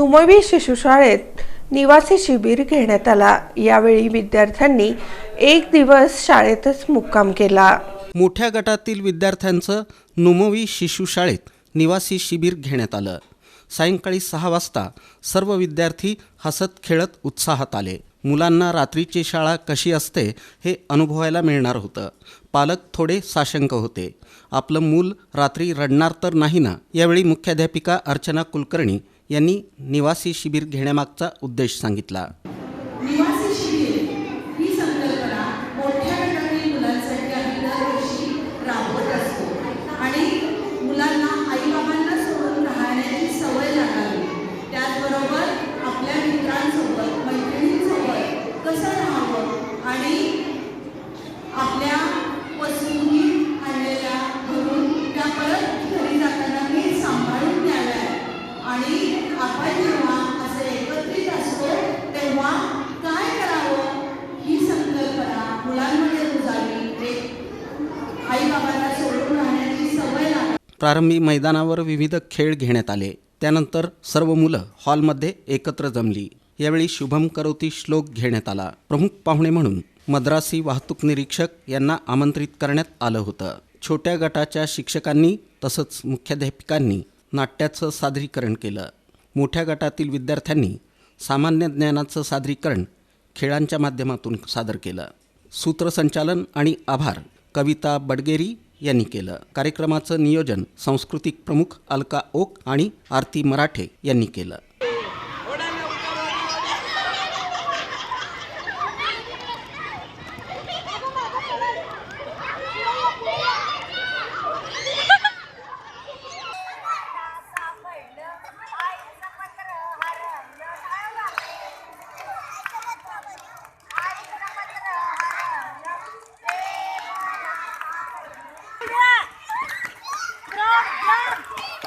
नुमवी शिशुशाळेत निवासी शिबिर घेण्यात आला. यावेळी विद्यार्थ्यांनी एक दिवस शाळेतच मुक्काम केला. मोठ्या गटातील विद्यार्थ्यांचं नुमवी शिशुशाळेत निवासी शिबिर घेण्यात आलं. सायंकाळी सहा वाजता सर्व विद्यार्थी हसत खेळत उत्साहात आले. मुलांना रात्रीची शाळा कशी असते हे अनुभवायला मिळणार होतं. पालक थोडे साशंक होते. आपलं मूल रात्री रडणार तर नाही ना? यावेळी मुख्याध्यापिका अर्चना कुलकर्णी यांनी निवासी शिबिर घेण्यामागचा उद्देश सांगितला. प्रारंभी मैदानावर विविध खेळ घेण्यात आले. त्यानंतर सर्व मुलं हॉलमध्ये एकत्र जमली. यावेळी शुभम करोती श्लोक घेण्यात आला. प्रमुख पाहुणे म्हणून मद्रासी वाहतूक निरीक्षक यांना आमंत्रित करण्यात आलं होतं. छोट्या गटाच्या शिक्षकांनी तसंच मुख्याध्यापिकांनी नाट्याचं सादरीकरण केलं. मोठ्या गटातील विद्यार्थ्यांनी सामान्य ज्ञानाचं सादरीकरण खेळांच्या माध्यमातून सादर केलं. सूत्रसंचालन आणि आभार कविता बडगेरी यांनी केलं. कार्यक्रमाचं नियोजन सांस्कृतिक प्रमुख अलका ओक आणि आरती मराठे यांनी केलं. Bravo! Bravo!